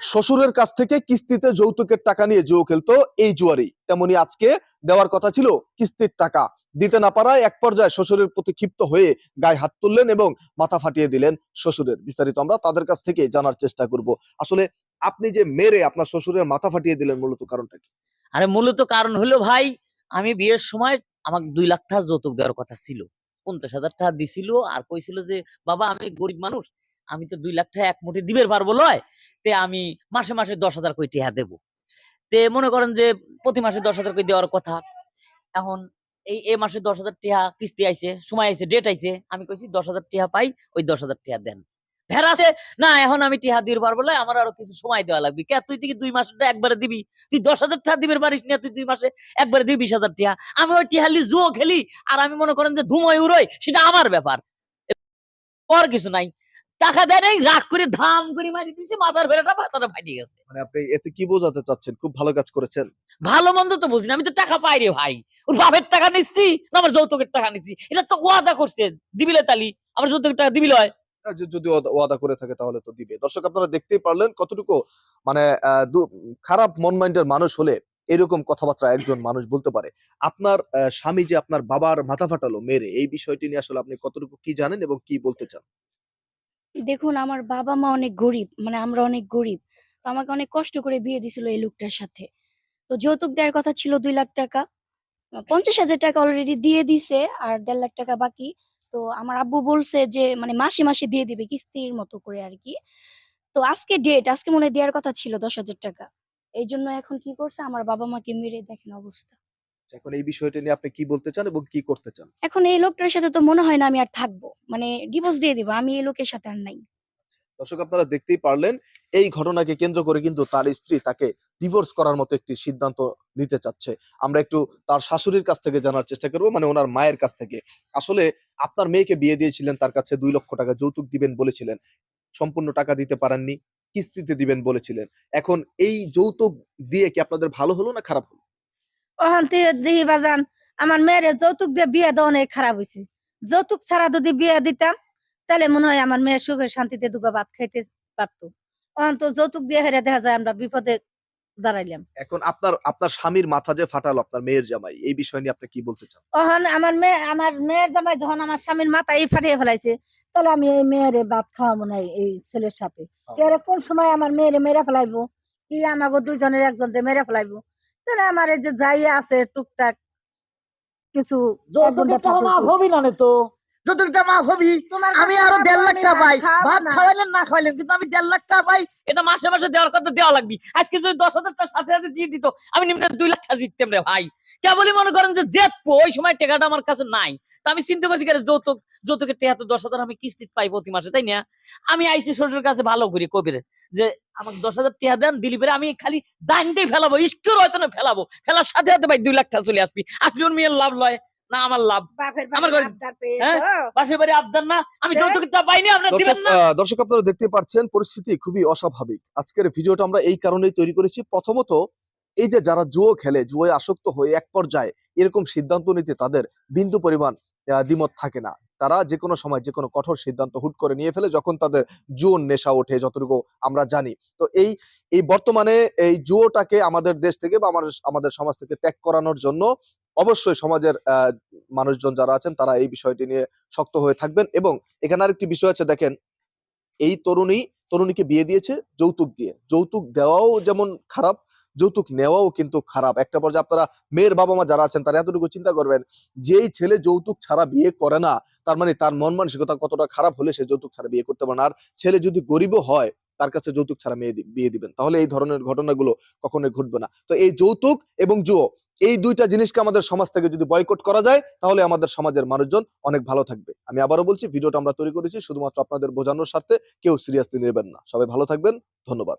শ্বশুরের কাছ থেকে কিস্তিতে যৌতুকের টাকা নিয়ে জুয়ো খেলতো এই জুয়ারি। তেমনি আজকে দেওয়ার কথা ছিল কিস্তির টাকা। দিতে না পারায় এক পর্যায়ে শ্বশুরের প্রতি ক্ষিপ্ত হয়ে গায়ে হাত তুললেন এবং মাথা ফাটিয়ে দিলেন শ্বশুরের। বিস্তারিত আমরা তাদের কাছ থেকে জানার চেষ্টা করব। আসলে আপনি যে মেরে আপনার শ্বশুরের মাথা ফাটিয়ে দিলেন মূলত কারণটা কি? আরে মূলত কারণ হলো ভাই, আমি বিয়ের সময় আমাকে দুই লাখ টাকা যৌতুক দেওয়ার কথা ছিল। পঞ্চাশ হাজার টাকা দিছিল আর কইছিল যে, বাবা, আমি গরিব মানুষ, আমি তো দুই লাখ টাকা এক মুঠি দিবের পারব, লয়? তে আমি মাসে মাসে দশ হাজার কই টিহা দেবো। তে মনে করেন যে প্রতি মাসে দশ হাজার কই দেওয়ার কথা। এখন এই এ মাসে দশ হাজার টিহা কিস্তি আইছে, সময় আইছে ডেট আইছে, আমি কইছি দশ হাজার টিহা পাই, ওই দশ হাজার টিহা দেন। ভেড়া আছে, না, এখন আমি টিহা দিতে পারব না আমার আরও কিছু সময় দেওয়া লাগবে। কে, তুই থেকে দুই মাসে একবারে দিবি? তুই দশ হাজার টাকা দিবের পারিস না, তুই দুই মাসে একবারে দিবি বিশ হাজার টাকা আমি ওই টিহালি জুয়ো খেলি, আর আমি মনে করেন যে ধুমোয় উড়োই সেটা আমার ব্যাপার। আর কিছু নাই। টাকা দেয় নাই রাগ করে ধাম করে মারি দিয়েছে মাথার ভেড়াটা মাথাটা ফাটিয়ে গেছে। মানে আপনি এতে কি বোঝাতে চাচ্ছেন? খুব ভালো কাজ করেছেন। ভালো মন্দ তো বুঝিনি আমি তো টাকা পাই রে ভাই। ওর বাপের টাকা নিচ্ছি না আমার যৌতুকের টাকা নিচ্ছি? এটা তো ওয়াদা করছে দিবিলে তালি। আমার যৌতুকের টাকা দিবিল হয়। যদি ওয়াদা- করে থাকে তাহলে তো দিবে। দর্শক আপনারা দেখতেই পারলেন কতটুকু মানে খারাপ মন মাইন্ডের মানুষ হলে এরকম কথাবার্তা একজন মানুষ বলতে পারে। আপনার স্বামী যে আপনার বাবার মাথা ফাটালো মেরে এই বিষয়টি নিয়ে আসলে আপনি কতটুকু কি জানেন এবং কি বলতে চান? দেখুন, আমার বাবা মা অনেক গরিব মানে আমরা অনেক গরিব। তো আমাকে অনেক কষ্ট করে বিয়ে দিছিল এই লোকটার সাথে। তো যৌতুক দেওয়ার কথা ছিল দুই লাখ টাকা। পঞ্চাশ হাজার টাকা অলরেডি দিয়ে দিছে আর দেড় লাখ টাকা বাকি। তো আমার আব্বু বলছে যে মানে মাসে মাসে দিয়ে দিবে কিস্তির মতো করে আর কি। তো আজকে ডেট আজকে মনে দেওয়ার কথা ছিল দশ হাজার টাকা। এই জন্য এখন কি করছে? আমার বাবা মাকে মেরে দেখেন অবস্থা। এখন এই বিষয়টা নিয়ে আপনি কি বলতে চান এবং কি করতে চান? এখন এই লোকটার সাথে তো মনে হয় না আমি আর থাকব। মানে ডিভোর্স দিয়ে দিব আমি এই লোকের সাথে আর নাই। দর্শক আপনারা দেখতেই পারলেন এই ঘটনাকে কেন্দ্র করে কিন্তু তার স্ত্রী তাকে ডিভোর্স করার মতো একটি সিদ্ধান্ত নিতে চাচ্ছে। আমরা একটু তার শাশুড়ির কাছ থেকে জানার চেষ্টা করব মানে ওনার মায়ের কাছ থেকে। আসলে আপনার মেয়েকে বিয়ে দিয়েছিলেন তার কাছে দুই লক্ষ টাকা যৌতুক দিবেন বলেছিলেন। সম্পূর্ণ টাকা দিতে পারেননি কিস্তিতে দিবেন বলেছিলেন। এখন এই যৌতুক দিয়ে কি আপনাদের ভালো হলো না খারাপ হলো? ওখান থেকে দেখি বাজান আমার মেয়ের যৌতুক দিয়ে বিয়ে দেওয়া অনেক খারাপ হয়েছে যৌতুক ছাড়া যদি বিয়ে দিতাম তাহলে মনে হয় আমার মেয়ে সুখে শান্তিতে দুগা ভাত খাইতে পারতো। ওখান তো যৌতুক দিয়ে হেরে দেখা যায় আমরা বিপদে দাঁড়াইলাম। এখন আপনার আপনার স্বামীর মাথা যে ফাটাল আপনার মেয়ের জামাই এই বিষয় নিয়ে আপনি কি বলতে চান? ওখান আমার মেয়ে আমার মেয়ের জামাই যখন আমার স্বামীর মাথা এই ফাটিয়ে ফেলাইছে তাহলে আমি এই মেয়ের ভাত খাওয়াবো না এই- এই ছেলের সাথে। রে কোন সময় আমার মেয়েরে মেরে ফেলাইবো? কি আমাকে দুইজনের একজনকে মেরে ফেলাইবো। তাহলে আমার এই যে যাই আছে টুকটাক কিছু এক ঘণ্টা যৌতুকের টাকা থাকলে মাফ তো- হবি না নে তো। মাফ হবি আমি আরও দেড় লাখ টাকা পাই। ভাত খাওয়াইলেন না। খাওয়াইলেন কিন্তু আমি দেড় লাখ টাকা পাই এটা মাসে মাসে দেওয়ার কথা দেওয়া লাগবে। আজকে যদি দশ হাজার টাকা সাথে সাথে দিয়ে দিত আমি নিম্ন দুই লাখ টাকা জিততাম রে ভাই। কেবলই মনে করেন যে দেখব ওই সময় টাকাটা আমার কাছে নাই। তো আমি চিন্তা করছি যৌতুক যৌতুকের টাকা তো দশ হাজার আমি কিস্তি পাই প্রতি মাসে তাই না? আমি আইসি শ্বশুরের কাছে ভালো করি কবির যে আমাকে দশ হাজার টাকা দেন দিলি পরে আমি খালি দাইনটাই ফেলাবো ইস্টোর হয়তো না ফেলাবো। ফেলার সাথে সাথে ভাই দুই লাখ টাকা চলে আসবি। আসলে মেয়ের লাভ লয়। না আমার লাভ আমার হ্যাঁ? বাড়ি আবদার না আমি? যৌতুকটা পাইনি আপনার দিবেন না দর্শক আপনারা দেখতে পাচ্ছেন পরিস্থিতি খুবই অস্বাভাবিক আজকের ভিডিওটা আমরা এই কারণেই তৈরি করেছি প্রথমত এই যে যারা জুয়ো খেলে জুয়ে আসক্ত হয়ে এক পর্যায়ে এরকম সিদ্ধান্ত নিতে তাদের বিন্দু পরিমাণ আহ, দ্বিমত থাকে না তারা যে কোনো সময় যে কোনো কঠোর সিদ্ধান্ত হুট করে নিয়ে ফেলে যখন তাদের জুয়োর নেশা ওঠে, যতটুকু আমরা জানি। তো এই এই বর্তমানে এই জুয়োটাকে আমাদের দেশ থেকে বা আমাদের আমাদের সমাজ থেকে ত্যাগ করানোর জন্য অবশ্যই সমাজের মানুষজন যারা আছেন তারা এই বিষয়টি নিয়ে শক্ত হয়ে থাকবেন। এবং এখানে আরেকটি বিষয় আছে, দেখেন, এই তরুণী তরুণীকে বিয়ে দিয়েছে যৌতুক দিয়ে। যৌতুক দেওয়াও যেমন খারাপ, যৌতুক নেওয়াও কিন্তু খারাপ। একটা পর্যায়ে আপনারা মেয়ের বাবা মা যারা আছেন তারা এতটুকু চিন্তা করবেন, যেই ছেলে যৌতুক ছাড়া বিয়ে করে না, তার মানে তার মন মানসিকতা কতটা খারাপ হলে সে যৌতুক ছাড়া বিয়ে করতে পারে না। আর ছেলে যদি গরিবও হয় তার কাছে যৌতুক ছাড়া মেয়ে বিয়ে দিবেন। তাহলে এই ধরনের ঘটনাগুলো কখনোই ঘটবে না। তো এই যৌতুক এবং জুয়ো, এই দুইটা জিনিসকে আমাদের সমাজ থেকে যদি বয়কট করা যায়, তাহলে আমাদের সমাজের মানুষজন অনেক ভালো থাকবে। আমি আবারও বলছি, ভিডিওটা আমরা তৈরি করেছি, শুধুমাত্র আপনাদের বোঝানোর স্বার্থে কেউ সিরিয়াসলি নেবেন না। সবাই ভালো থাকবেন, ধন্যবাদ।